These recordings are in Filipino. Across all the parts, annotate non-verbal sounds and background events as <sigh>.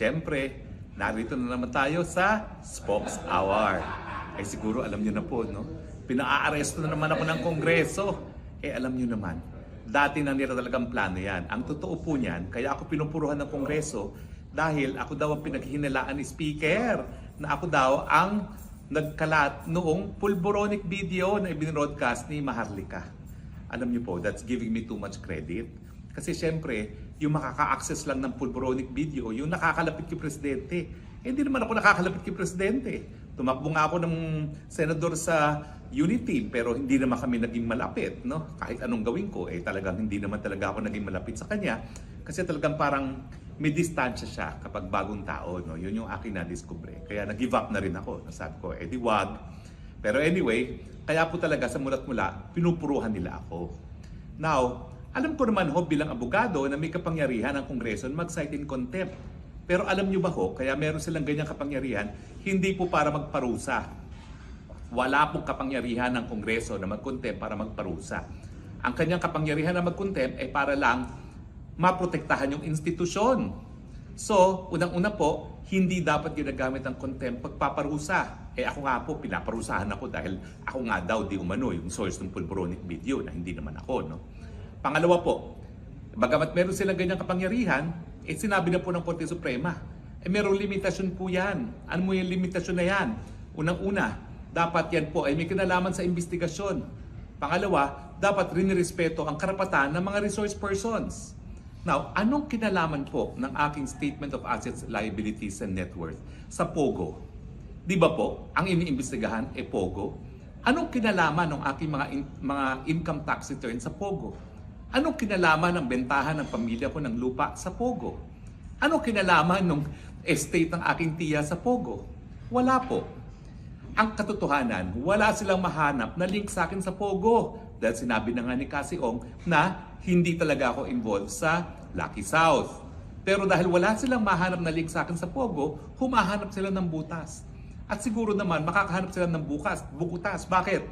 Siyempre, narito na naman tayo sa Spokes Hour. Eh siguro alam niyo na po, no? Pinaaresto na naman ako ng Kongreso. Eh alam niyo naman, dati na nila talagang plano yan. Ang totoo po niyan, kaya ako pinupuruhan ng Kongreso dahil ako daw ang pinaghihinalaan ni Speaker na ako daw ang nagkalat noong pulboronic video na ibinroadcast ni Maharlika. Alam niyo po, that's giving me too much credit. Kasi syempre, yung makaka-access lang ng pulboronic video, yung nakakalapit kay Presidente. Eh, hindi naman ako nakakalapit kay Presidente. Tumakbo nga ako ng senador sa Unity, pero hindi naman kami naging malapit. No? Kahit anong gawin ko, eh talagang hindi naman talaga ako naging malapit sa kanya. Kasi talagang parang may distansya siya kapag bagong tao. No? Yun yung akin na-discover. Kaya nag-give up na rin ako. Nasabi ko, eh di wag. Pero anyway, kaya po talaga sa mulat mula, pinupuruhan nila ako. Now, alam ko naman ho bilang abogado na may kapangyarihan ang Kongreso na mag-cite in contempt. Pero alam nyo ba ho, kaya meron silang ganyang kapangyarihan, hindi po para magparusa. Wala pong kapangyarihan ng Kongreso na mag-contempt para magparusa. Ang kanyang kapangyarihan na mag-contempt ay para lang maprotektahan yung institusyon. So, unang-una po, hindi dapat ginagamit ang contempt pagpaparusa. Eh ako nga po, pinaparusahan ako dahil ako nga daw di umano yung source ng pulboronic video na hindi naman ako. No? Pangalawa po, bagamat meron silang ganyang kapangyarihan, eh sinabi na po ng Korte Suprema, eh merong limitasyon po yan. Ano mo yung limitasyon na yan? Unang-una, dapat yan po ay may kinalaman sa investigasyon. Pangalawa, dapat rin respeto ang karapatan ng mga resource persons. Now, anong kinalaman po ng aking Statement of Assets, Liabilities and Net Worth sa POGO? Di ba po, ang iniimbestigahan ay POGO? Anong kinalaman ng aking mga, in- mga income tax return sa POGO? Anong kinalaman ng bentahan ng pamilya ko ng lupa sa POGO? Anong kinalaman ng estate ng aking tiya sa POGO? Wala po. Ang katotohanan, wala silang mahanap na link sa akin sa Pogo. Dahil sinabi na nga ni Cassie Ong na hindi talaga ako involved sa Lucky South. Pero dahil wala silang mahanap na link sa akin sa Pogo, humahanap sila ng butas. At siguro naman makakahanap sila ng bukas, bukutas. Bakit?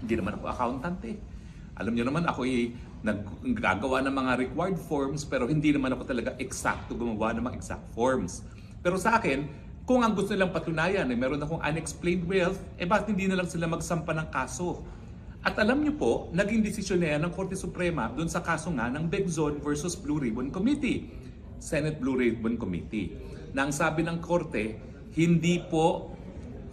Hindi naman ako accountant eh. Alam niyo naman ako ay naggagawa ng mga required forms pero hindi naman ako talaga eksakto gumawa ng mga exact forms. Pero sa akin, kung ang gusto nilang patunayan ay meron akong unexplained wealth, eh bakit hindi na lang sila magsampa ng kaso? At alam niyo po, naging desisyon na yan ng Korte Suprema doon sa kaso nga ng Begzon versus Blue Ribbon Committee, Senate Blue Ribbon Committee. Na ang sabi ng Korte, hindi po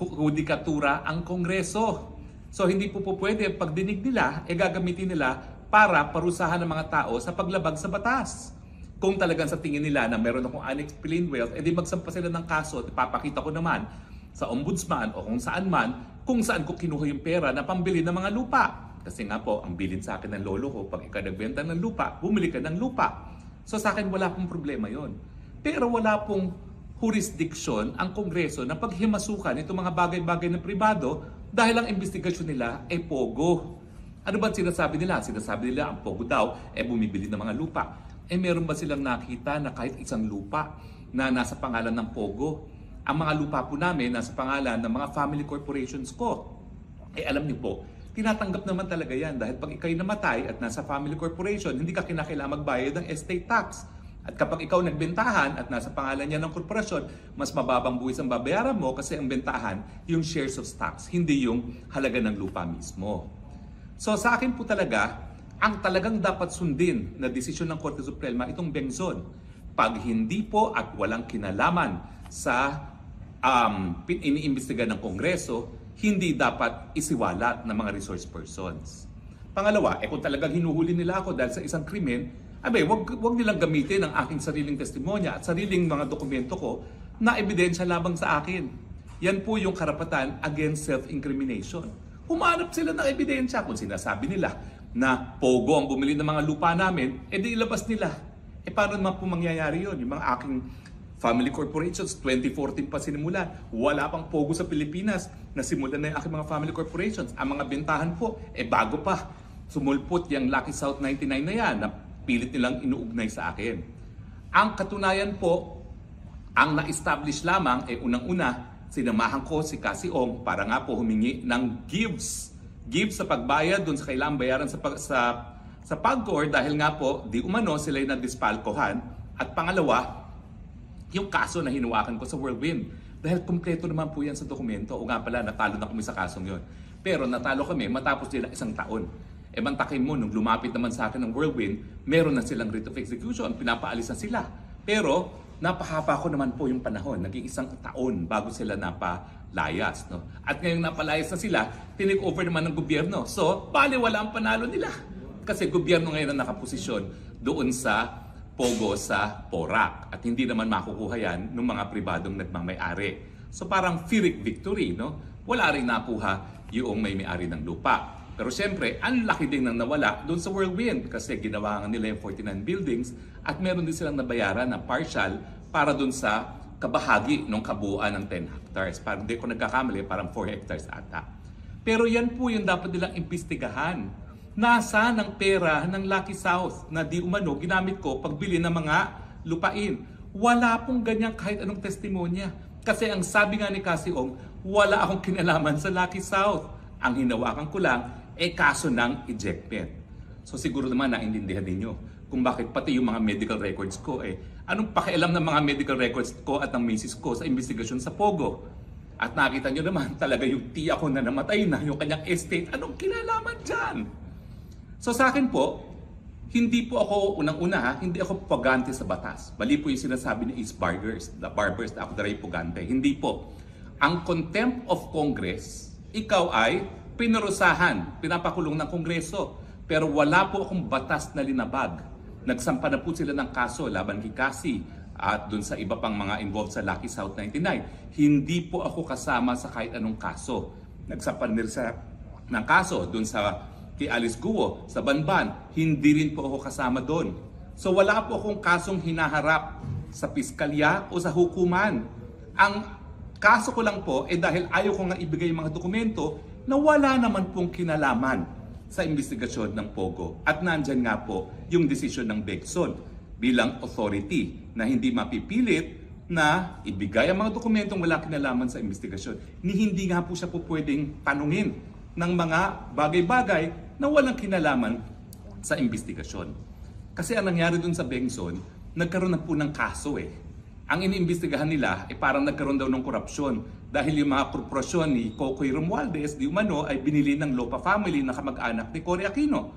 hu- hudikatura ang Kongreso. So hindi po po pwede pagdinig nila, e gagamitin nila para parusahan ng mga tao sa paglabag sa batas. Kung talagang sa tingin nila na meron akong unexplained wealth, edi magsampa sila ng kaso at ipapakita ko naman sa ombudsman o kung saan man kung saan ko kinuha yung pera na pambili ng mga lupa. Kasi nga po, ang bilin sa akin ng lolo ko, pag ikaw nagbenta ng lupa, bumili ka ng lupa. So sa akin wala pong problema yon. Pero wala pong jurisdiction ang Kongreso na paghimasukan itong mga bagay-bagay ng pribado dahil ang investigasyon nila ay pogo. Ano ba sinasabi nila? Sinasabi nila ang pogo daw ay bumibili ng mga lupa. Eh meron ba silang nakita na kahit isang lupa na nasa pangalan ng pogo? Ang mga lupa po namin nasa pangalan ng mga family corporations ko. Eh alam niyo po, tinatanggap naman talaga yan dahil pag ikaw'y namatay at nasa family corporation, hindi ka kinakailangan magbayad ng estate tax. At kapag ikaw nagbentahan at nasa pangalan niya ng korporasyon, mas mababang buwis ang babayaran mo kasi ang bentahan yung shares of stocks, hindi yung halaga ng lupa mismo. So sa akin po talaga, ang talagang dapat sundin na desisyon ng Korte Suprema itong Bengzon. Pag hindi po at walang kinalaman sa um, iniimbestiga ng Kongreso, hindi dapat isiwalat ng mga resource persons. Pangalawa, eh kung talagang hinuhuli nila ako dahil sa isang krimen, abe, wag, wag nilang gamitin ang aking sariling testimonya at sariling mga dokumento ko na ebidensya labang sa akin. Yan po yung karapatan against self-incrimination. Humanap sila ng ebidensya kung sinasabi nila na pogo ang bumili ng mga lupa namin, edi ilabas nila. Eh paano naman po mangyayari yun? Yung mga aking family corporations, 2014 pa sinimulan. Wala pang pogo sa Pilipinas na simulan na yung aking mga family corporations. Ang mga bentahan po, eh bago pa. Sumulpot yung Lucky South 99 na yan na pilit nilang inuugnay sa akin. Ang katunayan po, ang na-establish lamang ay unang-una, sinamahan ko si Cassie Ong para nga po humingi ng gives. Gives sa pagbayad dun sa kailangang bayaran sa, pag, sa, sa PAGCOR dahil nga po, di umano sila yung nadispalkohan. At pangalawa, yung kaso na hinawakan ko sa Whirlwind. Dahil kumpleto naman po yan sa dokumento. O nga pala, natalo na kami sa kasong yon. Pero natalo kami matapos nila isang taon. E mantakin mo, nung lumapit naman sa akin ng Whirlwind, meron na silang writ of execution, pinapaalis na sila. Pero napahaba ko naman po yung panahon. Naging isang taon bago sila napalayas. No? At ngayong napalayas na sila, tinik over naman ng gobyerno. So, bali wala ang panalo nila. Kasi gobyerno ngayon ang nakaposisyon doon sa pogo sa Porac. At hindi naman makukuha yan ng mga pribadong nagmamayari. So parang Pyrrhic victory, no? Wala rin nakuha yung may may-ari ng lupa. Pero siyempre, ang laki din nang nawala doon sa Whirlwind kasi ginawa nga nila yung 49 buildings at meron din silang nabayaran na partial para doon sa kabahagi ng kabuuan ng 10 hectares. Parang hindi ko nagkakamali, parang 4 hectares ata. Pero yan po yung dapat nilang imbestigahan. Nasa ng pera ng Lucky South na di umano ginamit ko pagbili ng mga lupain. Wala pong ganyan kahit anong testimonya. Kasi ang sabi nga ni Cassie Ong, wala akong kinalaman sa Lucky South. Ang hinawakan ko lang, eh kaso ng ejectment. So siguro naman naintindihan ninyo kung bakit pati yung mga medical records ko eh anong pakialam ng mga medical records ko at ng misis ko sa investigasyon sa Pogo. At nakita nyo naman <laughs> talaga yung tiya ko na namatay na yung kanyang estate. Anong kinalaman dyan? So sa akin po, hindi po ako unang-una ha, hindi ako pugante sa batas. Mali po yung sinasabi ni East Barbers, the barbers ako daray pugante. Hindi po. Ang contempt of Congress, ikaw ay pinarusahan, pinapakulong ng Kongreso. Pero wala po akong batas na linabag. Nagsampa na po sila ng kaso laban kay Cassie at dun sa iba pang mga involved sa Lucky South 99. Hindi po ako kasama sa kahit anong kaso. Nagsampa nila sa ng kaso dun sa kay Alice Guo sa Banban. Hindi rin po ako kasama doon. So wala po akong kasong hinaharap sa piskalya o sa hukuman. Ang kaso ko lang po eh dahil ayaw ko nga ibigay mga dokumento na wala naman pong kinalaman sa investigasyon ng Pogo. At nandyan nga po yung desisyon ng Begson bilang authority na hindi mapipilit na ibigay ang mga dokumentong wala kinalaman sa investigasyon. Ni hindi nga po siya po pwedeng tanungin ng mga bagay-bagay na walang kinalaman sa investigasyon. Kasi ang nangyari dun sa Bengson, nagkaroon na po ng kaso eh. Ang iniimbestigahan nila ay parang nagkaroon daw ng korupsyon dahil yung mga korporasyon ni Cocoy Romualdez di umano ay binili ng Lopa family na kamag-anak ni Cory Aquino.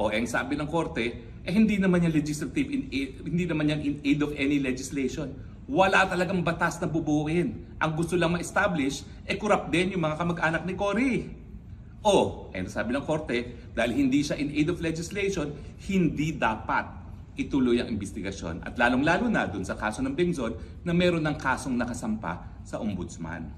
O ang sabi ng korte, eh hindi naman yan legislative in aid, hindi naman yan in aid of any legislation. Wala talagang batas na bubuuin. Ang gusto lang ma-establish, eh corrupt din yung mga kamag-anak ni Cory. O, and sabi ng korte, dahil hindi siya in aid of legislation, hindi dapat ituloy ang investigasyon. At lalong-lalo na dun sa kaso ng Bengzon na meron ng kasong nakasampa sa ombudsman.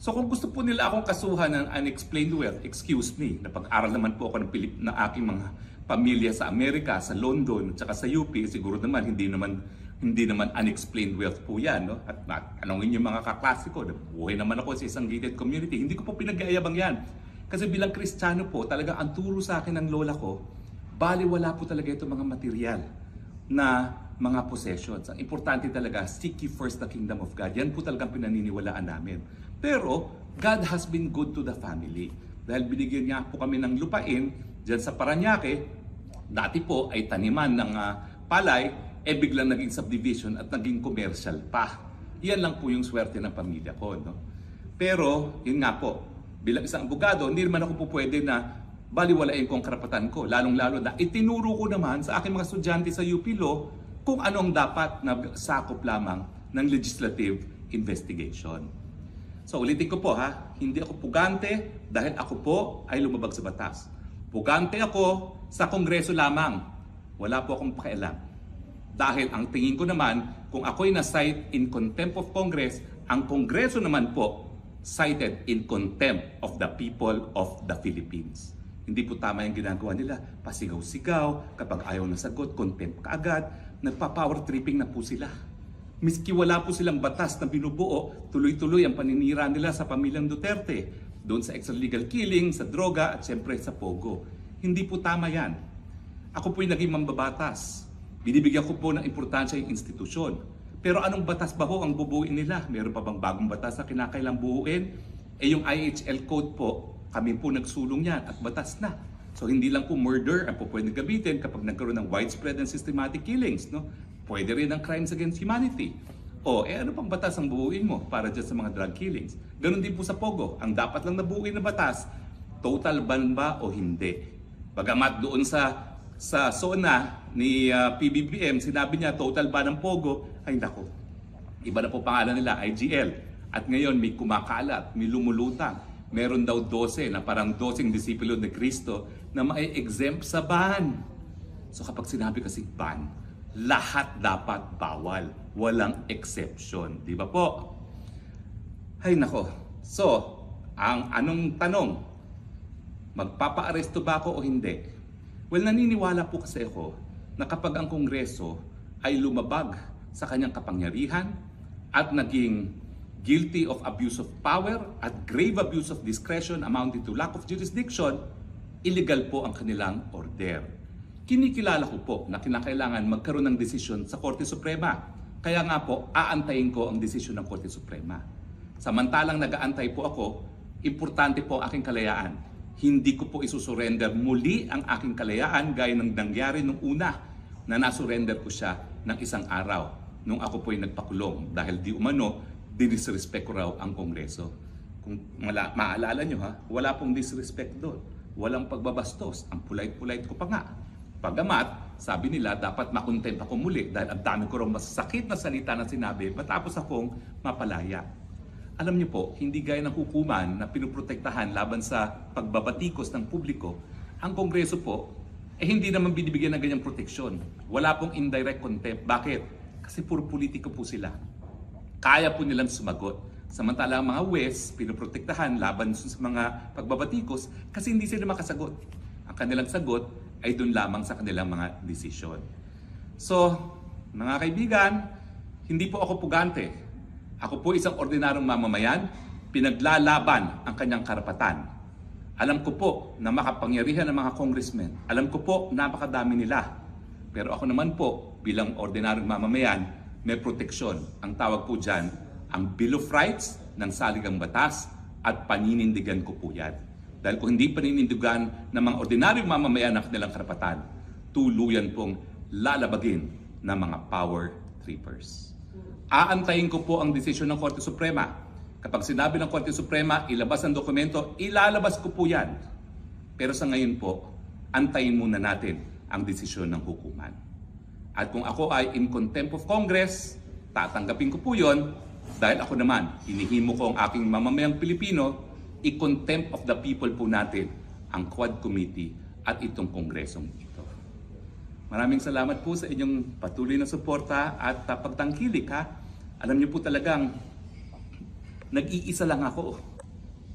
So kung gusto po nila akong kasuhan ng unexplained wealth, excuse me, napag-aral naman po ako ng Pilip na aking mga pamilya sa Amerika, sa London, at saka sa UP, siguro naman hindi naman hindi naman unexplained wealth po yan. No? At tanongin yung mga kaklase ko, buhay naman ako sa isang gated community. Hindi ko po pinag-aayabang yan. Kasi bilang Kristiyano po, talaga ang turo sa akin ng lola ko, bali wala po talaga itong mga material na mga possessions. Ang importante talaga, seek ye first the kingdom of God. Yan po talagang pinaniniwalaan namin. Pero, God has been good to the family. Dahil binigyan niya po kami ng lupain dyan sa Paranaque, dati po ay taniman ng ah, palay, eh biglang naging subdivision at naging commercial pa. Yan lang po yung swerte ng pamilya ko. No? Pero, yun nga po, bilang isang abogado, hindi naman ako po pwede na baliwalain ko ang karapatan ko. Lalong-lalo na itinuro ko naman sa aking mga estudyante sa UP Law kung anong dapat na sakop lamang ng legislative investigation. So ulitin ko po ha, hindi ako pugante dahil ako po ay lumabag sa batas. Pugante ako sa kongreso lamang. Wala po akong pakialam. Dahil ang tingin ko naman, kung ako'y na-cite in contempt of Congress, ang kongreso naman po cited in contempt of the people of the Philippines. Hindi po tama yung ginagawa nila. Pasigaw-sigaw, kapag ayaw na sagot, contempt kaagad. Nagpa-power tripping na po sila. Miski wala po silang batas na binubuo, tuloy-tuloy ang paninira nila sa pamilyang Duterte. Doon sa extralegal killing, sa droga, at siyempre sa pogo. Hindi po tama yan. Ako po'y naging mambabatas. Binibigyan ko po ng importansya yung institusyon. Pero anong batas ba ho ang bubuuin nila? Meron pa bang bagong batas na kinakailang buuin? Eh yung IHL code po, kami po nagsulong yan at batas na. So hindi lang po murder ang po pwede gamitin kapag nagkaroon ng widespread and systematic killings. No? Pwede rin ang crimes against humanity. O, eh ano pang batas ang buuin mo para dyan sa mga drug killings? Ganon din po sa Pogo. Ang dapat lang nabuuin na batas, total ban ba o hindi? Bagamat doon sa sa SONA ni ah, PBBM, sinabi niya total ban ng Pogo, ay nako. Iba na po pangalan nila, IGL. At ngayon may kumakalat, may lumulutang. Meron daw 12 na parang 12 disipulo ni Kristo na mai-exempt sa ban. So kapag sinabi kasi ban, lahat dapat bawal. Walang exception. Di ba po? Hay nako. So, ang anong tanong? Magpapa-aresto ba ako o hindi? Well, naniniwala po kasi ako na kapag ang Kongreso ay lumabag sa kanyang kapangyarihan at naging guilty of abuse of power at grave abuse of discretion amounting to lack of jurisdiction, illegal po ang kanilang order. Kinikilala ko po na kinakailangan magkaroon ng desisyon sa Korte Suprema. Kaya nga po, aantayin ko ang desisyon ng Korte Suprema. Samantalang nag-aantay po ako, importante po ang aking kalayaan. Hindi ko po isusurrender muli ang aking kalayaan gaya ng nangyari nung una na nasurrender ko siya ng isang araw nung ako po'y nagpakulong dahil di umano, dinisrespect ko raw ang Kongreso. Kung mala, maalala nyo ha, wala pong disrespect doon. Walang pagbabastos. Ang polite-polite ko pa nga. Pagamat, sabi nila, dapat makontent ako muli dahil ang dami ko raw masasakit na salita na sinabi matapos akong mapalaya. Alam niyo po, hindi gaya ng hukuman na pinuprotektahan laban sa pagbabatikos ng publiko, ang Kongreso po, eh hindi naman binibigyan ng ganyang proteksyon. Wala pong indirect contempt. Bakit? Kasi puro politiko po sila. Kaya po nilang sumagot. Samantala ang mga West, pinuprotektahan laban sa mga pagbabatikos kasi hindi sila makasagot. Ang kanilang sagot ay doon lamang sa kanilang mga desisyon. So, mga kaibigan, hindi po ako pugante. Ako po isang ordinaryong mamamayan, pinaglalaban ang kanyang karapatan. Alam ko po na makapangyarihan ng mga congressmen. Alam ko po napakadami nila. Pero ako naman po, bilang ordinaryong mamamayan, may proteksyon. Ang tawag po dyan, ang Bill of Rights ng saligang batas at paninindigan ko po yan. Dahil kung hindi paninindigan ng mga ordinaryong mamamayan ng kanilang karapatan, tuluyan pong lalabagin ng mga power trippers. Aantayin ko po ang desisyon ng Korte Suprema. Kapag sinabi ng Korte Suprema, ilabas ang dokumento, ilalabas ko po yan. Pero sa ngayon po, antayin muna natin ang desisyon ng hukuman. At kung ako ay in contempt of Congress, tatanggapin ko po yon dahil ako naman, hinihimo ko ang aking mamamayang Pilipino, i-contempt of the people po natin ang Quad Committee at itong Kongresong ito. Maraming salamat po sa inyong patuloy na suporta at uh, pagtangkilik ha. Alam niyo po talagang nag-iisa lang ako.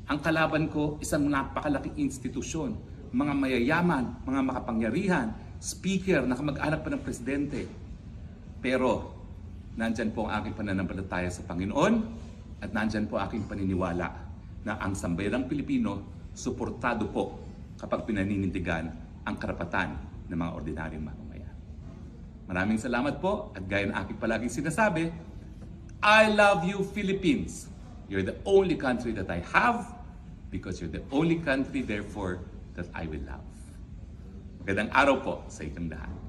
Ang kalaban ko isang napakalaking institusyon, mga mayayaman, mga makapangyarihan, speaker na kamag-anak pa ng presidente. Pero nandyan po ang aking pananampalataya sa Panginoon at nandyan po ang aking paniniwala na ang sambayang Pilipino suportado po kapag pinaninindigan ang karapatan ng mga ordinaryong mamamayan. Maraming salamat po at gaya ng aking palaging sinasabi, I love you Philippines. You're the only country that I have because you're the only country therefore that I will love. Magandang araw po sa inyong lahat.